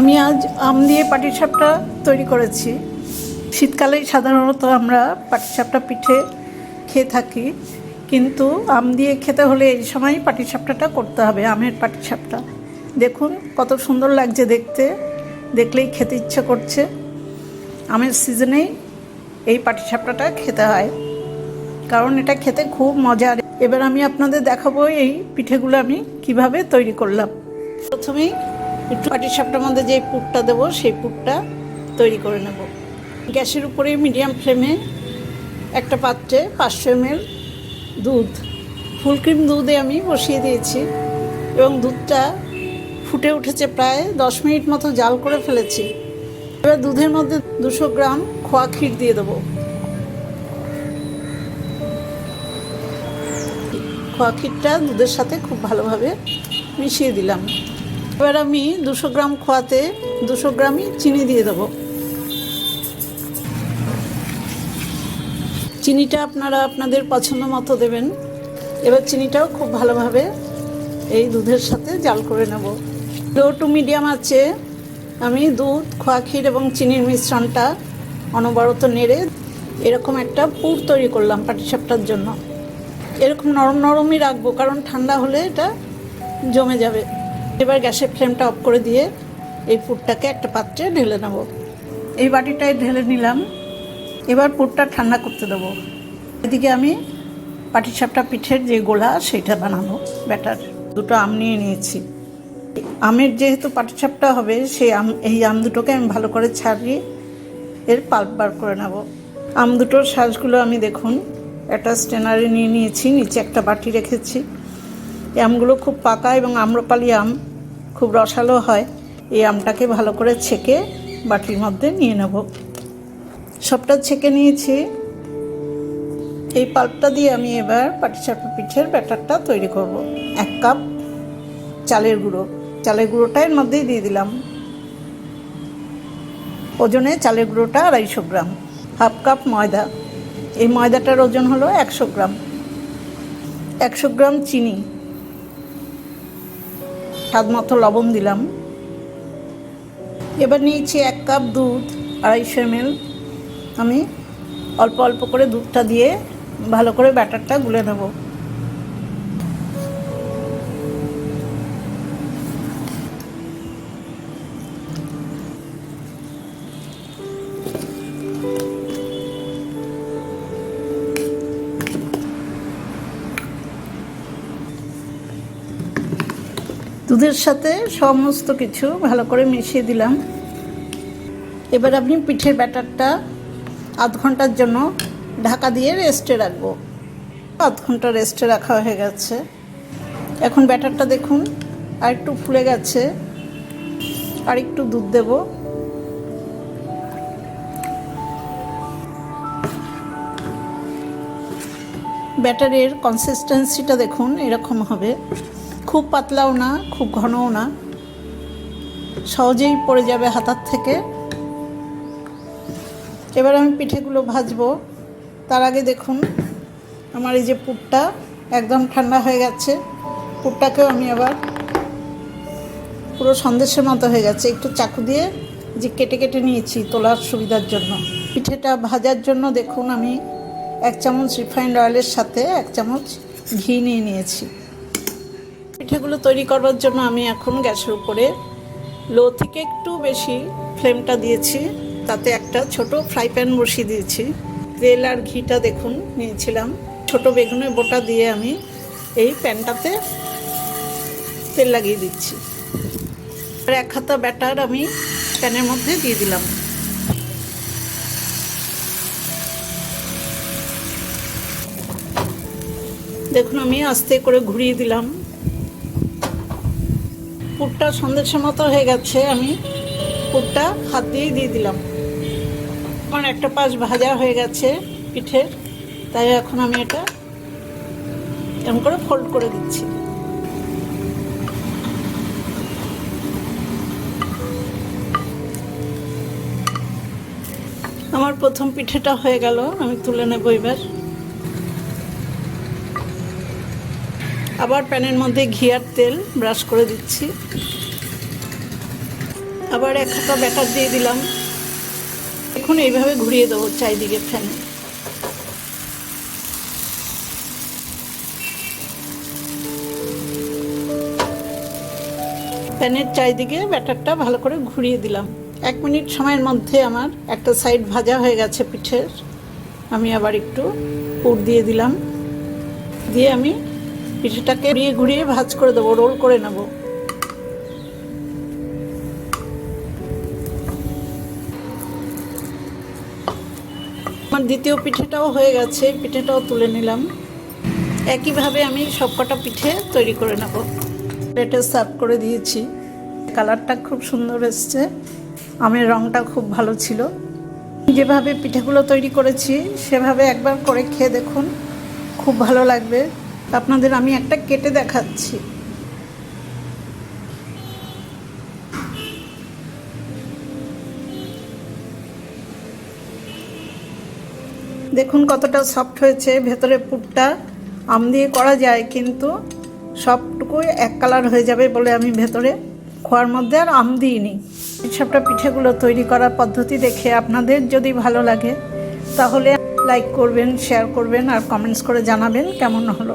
আমি আজ আম দিয়ে পাটিসাপটা তৈরি করেছি। শীতকালেই সাধারণত আমরা পাটিসাপটা পিঠে খেয়ে থাকি, কিন্তু আম দিয়ে খেতে হলে এই সময় পাটিসাপটাটা করতে হবে, আমের পাটিসাপটা। দেখুন কত সুন্দর লাগছে দেখতে, দেখলেই খেতে ইচ্ছে করছে। আমের সিজনেই এই পাটিসাপটাটা খেতে হয়, কারণ এটা খেতে খুব মজার। এবার আমি আপনাদের দেখাবো এই পিঠেগুলো আমি কীভাবে তৈরি করলাম। প্রথমেই একটু পাটিসাপটার মধ্যে যে পুরটা দেবো, সেই পুরটা তৈরি করে নেব। গ্যাসের উপরে মিডিয়াম ফ্লেমে একটা পাত্রে পাঁচশো এমএল দুধ ফুল ক্রিম দুধে আমি বসিয়ে দিয়েছি এবং দুধটা ফুটে উঠেছে প্রায় দশ মিনিট মতো জাল করে ফেলেছি। এবার দুধের মধ্যে দুশো গ্রাম খোয়া ক্ষীর দিয়ে দেবো। খোয়া ক্ষীরটা দুধের সাথে খুব ভালোভাবে মিশিয়ে দিলাম। এবার আমি দুশো গ্রাম খোয়াতে দুশো গ্রামই চিনি দিয়ে দেবো। চিনিটা আপনারা আপনাদের পছন্দ মতো দেবেন। এবার চিনিটাও খুব ভালোভাবে এই দুধের সাথে জাল করে নেব। লো টু মিডিয়াম আছে। আমি দুধ, খোয়া ক্ষীর এবং চিনির মিশ্রণটা অনবরত নেড়ে এরকম একটা পুর তৈরি করলাম পাটিসাপটার জন্য। এরকম নরম নরমই রাখব, কারণ ঠান্ডা হলে এটা জমে যাবে। এবার গ্যাসের ফ্লেমটা অফ করে দিয়ে এই পুরটাকে একটা পাত্রে ঢেলে নেব। এই বাটিটায় ঢেলে নিলাম। এবার পুরটা ঠান্ডা করতে দেবো। এদিকে আমি পাটিসাপটা পিঠের যে গোলা, সেটা বানাবো। ব্যাটার, দুটো আম নিয়ে নিয়েছি। আমের যেহেতু পাটিসাপটা হবে সেই আম, এই আম দুটোকে আমি ভালো করে ছাড়িয়ে এর পাল্প বার করে নেব। আম দুটোর শ্বাসগুলো আমি দেখুন, একটা স্টেনারে নিয়ে নিয়েছি, নিচে একটা বাটি রেখেছি। আমগুলো খুব পাকা এবং আম্রপালি আম। খুব রসালো হয়। এই আমটাকে ভালো করে ছেঁকে বাটির মধ্যে নিয়ে নেব। সবটা ছেঁকে নিয়েছি। এই পাল্পটা দিয়ে আমি এবার পাটিসাপটা পিঠের ব্যাটারটা তৈরি করব। এক কাপ চালের গুঁড়ো। চালের গুঁড়োটা এর মধ্যেই দিয়ে দিলাম। ওজনে চালের গুঁড়োটা আড়াইশো গ্রাম। হাফ কাপ ময়দা। এই ময়দাটার ওজন হলো একশো গ্রাম। একশো গ্রাম চিনি। স্বাদ মতো লবণ দিলাম। এবার নিয়েছি এক কাপ দুধ, আড়াইশো এমএল। আমি অল্প অল্প করে দুধটা দিয়ে ভালো করে ব্যাটারটা গুলে নেব। দুধের সাথে সমস্ত কিছু ভালো করে মিশিয়ে দিলাম। এবার আপনি পিঠের ব্যাটারটা আধ ঘণ্টার জন্য ঢাকা দিয়ে রেস্টে রাখব। আধ ঘণ্টা রেস্টে রাখা হয়ে গেছে। এখন ব্যাটারটা দেখুন, আর একটু ফুলে গেছে, আর একটু দুধ দেব। ব্যাটারের কনসিস্টেন্সিটা দেখুন, এরকম হবে। খুব পাতলাও না, খুব ঘনও না। সহজেই পড়ে যাবে হাতার থেকে। এবার আমি পিঠেগুলো ভাজবো। তার আগে দেখুন, আমার এই যে পুরটা একদম ঠান্ডা হয়ে গেছে। পুরটাকেও আমি আবার পুরো সন্দেশের মতো হয়ে গেছে। একটু চাকু দিয়ে যে কেটে কেটে নিয়েছি তোলার সুবিধার জন্য। পিঠেটা ভাজার জন্য দেখুন, আমি এক চামচ রিফাইন্ড অয়েলের সাথে এক চামচ ঘি নিয়ে নিয়েছি। পিঠেগুলো তৈরি করবার জন্য আমি এখন গ্যাসের উপরে লো থেকে একটু বেশি ফ্লেমটা দিয়েছি, তাতে একটা ছোট ফ্রাই প্যান বসিয়ে দিয়েছি। তেল আর ঘিটা দেখুন, নিয়েছিলাম। ছোট বেগুনের বোটা দিয়ে আমি এই প্যানটাতে তেল লাগিয়ে দিচ্ছি। আর এক হাতা ব্যাটার আমি প্যানের মধ্যে দিয়ে দিলাম। দেখুন, আমি আস্তে করে ঘুরিয়ে দিলাম। পুরটা সন্দেশের মতো হয়ে গেছে, আমি পুরটা হাত দিয়েই দিয়ে দিলাম। আমার একটা পাশ ভাজা হয়ে গেছে পিঠের, তাই এখন আমি এটা এরকম করে ফোল্ড করে দিচ্ছি। আমার প্রথম পিঠেটা হয়ে গেল, আমি তুলে নেব এবার। আবার প্যানের মধ্যে ঘি আর তেল ব্রাশ করে দিচ্ছি। আবার এক হাতা ব্যাটার দিয়ে দিলাম। এখন এইভাবে ঘুরিয়ে দেবো চারিদিকে ফ্যানে। প্যানের চারিদিকে ব্যাটারটা ভালো করে ঘুরিয়ে দিলাম। এক মিনিট সময়ের মধ্যে আমার একটা সাইড ভাজা হয়ে গেছে পিঠের। আমি আবার একটু পুর দিয়ে দিলাম। দিয়ে আমি পিঠেটাকে ঘুরিয়ে ঘুরিয়ে ভাজ করে দেবো রোল করে নেব। আমার দ্বিতীয় পিঠেটাও হয়ে গেছে, পিঠেটাও তুলে নিলাম। একইভাবে আমি সবকটা পিঠে তৈরি করে নেব। প্লেটে সার্ভ করে দিয়েছি। কালারটা খুব সুন্দর এসছে। আমের রঙটা খুব ভালো ছিল। যেভাবে পিঠেগুলো তৈরি করেছি, সেভাবে একবার করে খেয়ে দেখুন। খুব ভালো লাগবে। আপনাদের আমি একটা কেটে দেখাচ্ছি। দেখুন কতটা সফট হয়েছে, ভেতরে পুরটা আম দিয়ে করা যায় কিন্তু সবটুকুই এক কালার হয়ে যাবে বলে আমি ভেতরে খোয়ার মধ্যে আর আম দিইনি। সবটা পিঠেগুলো তৈরি করার পদ্ধতি দেখে আপনাদের যদি ভালো লাগে তাহলে লাইক করবেন শেয়ার করবেন আর কমেন্টস করে জানাবেন কেমন হলো।